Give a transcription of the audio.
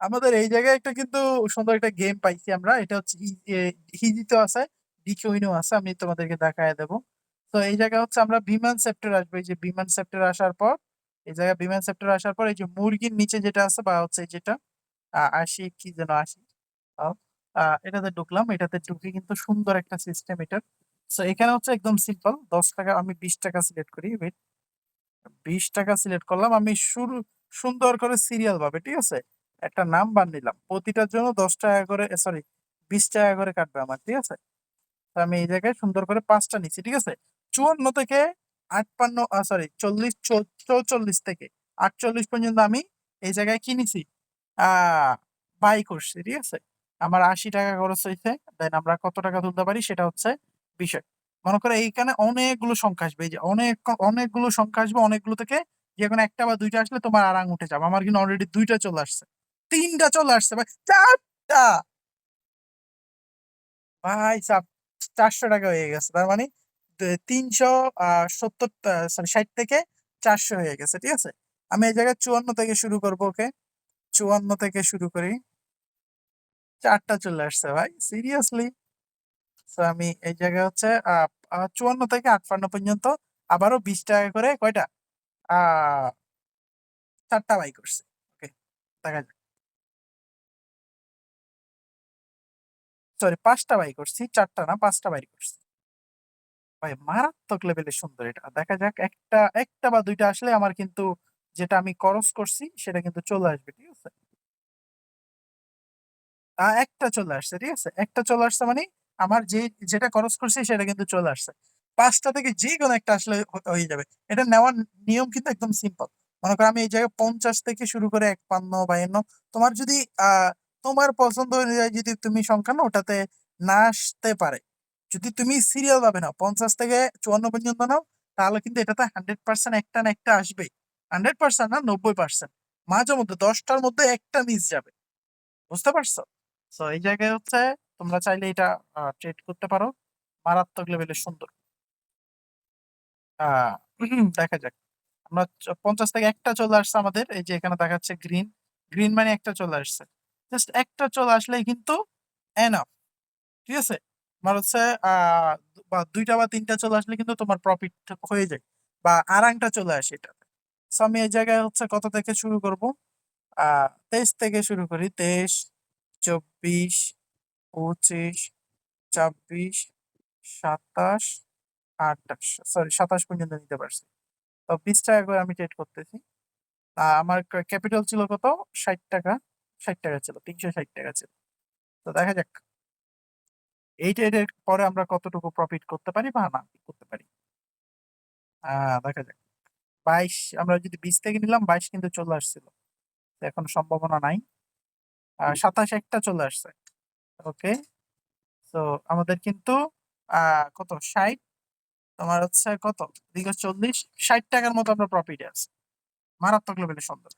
আমাদের এই জায়গায় একটা কিন্তু সুন্দর একটা গেম পাইছি আমরা। এটা হচ্ছে ই এ হিজিতেও আছে, ডিকোইনেও আছে। আমি তোমাদেরকে দেখায় দেব। তো এই জায়গায় হচ্ছে আমরা বিমান সেক্টরে আসব। এই যে বিমান সেক্টরে আসার পর, এই জায়গায় বিমান সেপ্টার আসার পর এই যে মুরগির নিচে যেটা আছে বা হচ্ছে যেটা আ ৮০ কি যেন ৮০ আ আ এটাতে ঢুকলাম। এটাতে ঢুকে কিন্তু সুন্দর একটা সিস্টেম এটার। সো এখানে হচ্ছে একদম সিম্পল ৳১০ আমি ৳২০ সিলেক্ট করি। বিশ টাকা সিলেক্ট করলাম। আমি শুরু সুন্দর করে সিরিয়াল ভাবে, ঠিক আছে? একটা নাম্বার নিলাম। প্রতিটার জন্য ৳১০ করে সরি বিশ টাকা করে কাটবে আমার, ঠিক আছে? তো আমি এই জায়গায় সুন্দর করে ৫ টা নিচ্ছি, ঠিক আছে? ৫৪ থেকে আটপান্ন সরি চল্লিশ চৌচল্লিশ থেকে ৪৮ পর্যন্ত আমি এই জায়গায় কিনেছি বাই করছি, ঠিক আছে? আমার ৳৮০ খরচ হয়েছে দেন আমরা কত টাকা তুলতে পারি সেটা হচ্ছে বিষয়। মনে করে এইখানে অনেকগুলো সংখ্যা আসবে। এই যে অনেক অনেকগুলো সংখ্যা আসবে। অনেকগুলো থেকে যেকোনো ১ টা বা দুইটা আসলে তোমার আরাম উঠে যাবে। আমার কিন্তু অলরেডি দুইটা চলে আসছে। ৩ টা চলে আসছে ভাই। ৪ টা! ভাই চারশো টাকা হয়ে গেছে। তার মানে তে ৩০০ আ ৭০ টা সরি ৬০ থেকে ৪০০ হয়ে গেছে, ঠিক আছে? আমি এই জায়গায় ৫৪ থেকে শুরু করব, ওকে? ৫৪ থেকে শুরু করি। চারটা চলে আসছে ভাই। সিরিয়াসলি? সো আমি এই জায়গায় হচ্ছে ৫৪ থেকে ৫৮ পর্যন্ত আবারও ৳২০ করে কয়টা? আ ৪ টা বাই করছে ওকে, দেখা যাক। সরি ৫ টা বাই করছি। ৪ টা না ৫ টা বাই করছি। ভাই মারাত্মক লেভেলের সুন্দর এটা। দেখা যাক ১ টা ১ টা বা ২ টা আসলে আমার কিন্তু যেটা আমি খরচ করছি সেটা কিন্তু চলে আসবে, ঠিক আছে? আ ১ টা চলে আসছে, ঠিক আছে? একটা চলে আসছে মানে আমার যে যেটা খরচ করছি সেটা কিন্তু চলে আসছে। ৫ টা থেকে যেকোনো একটা আসলে হয়ে যাবে। এটা নেওয়ার নিয়ম কিন্তু একদম সিম্পল। মনে করো আমি এই জায়গায় ৫০ থেকে শুরু করে ৫১, ৫২ তোমার যদি আ তোমার পছন্দ অনুযায়ী যদি তুমি সংখ্যা নাও, ওটাতে না আসতে পারে। যদি তুমি সিরিয়াল ভাবে নাও ৫০ থেকে ৫৪ পর্যন্ত নাও, তাহলে কিন্তু এটাতে 100% একটা না একটা আসবেই। 100% না ৯০% মাঝে মধ্যে ১০ টার মধ্যে ১ টা মিস যাবে। বুঝতে পারছ? তো এই জায়গায় হচ্ছে তোমরা চাইলে এটা ট্রেড করতে পারো। মারাত্মক লেভেলের সুন্দর। দেখা যাক। আমরা পঞ্চাশ থেকে একটা চলে আসছে আমাদের। এই যে এখানে দেখাচ্ছে গ্রিন। গ্রিন মানে একটা চলে আসছে। জাস্ট ১ টা চলে আসলেই কিন্তু এনাফ। ঠিক আছে? আমার হচ্ছে আ বা ২ টা বা ৩ টা চলে আসলে কিন্তু তোমার প্রফিট হয়ে যায়। বা আরামটা চলে আসে এটাতে। সো আমি এই জায়গায় হচ্ছে কত থেকে শুরু করব? ২৩ থেকে শুরু করি। ২৩, ২৪, ২৫, ২৬, ২৭, ২৮ সরি ২৭ পর্যন্ত নিতে পারছি। তো ৳২০ করে আমি ট্রেড করতেছি। আমার ক্যাপিটাল ছিল কত? ৳৬০ ৳৬০ ছিল। ৳৩৬০ ছিল। তো দেখা যাক। এই ট্রেডের পরে আমরা কতটুকু প্রফিট করতে পারি বা না করতে পারি। দেখা যাক। ২২ আমরা যদি ২০ থেকে নিলাম ২২ কিন্তু চলে আসছিল। এখন সম্ভাবনা নাই। ২৭ একটা চলে আসছে। ওকে। তো আমাদের কিন্তু কত ৬০ তোমার হচ্ছে কত? এদিকে ৪০ ৳৬০ র মতো আমরা প্রফিটে আছে মারাত্মক লেভেলের সুন্দর।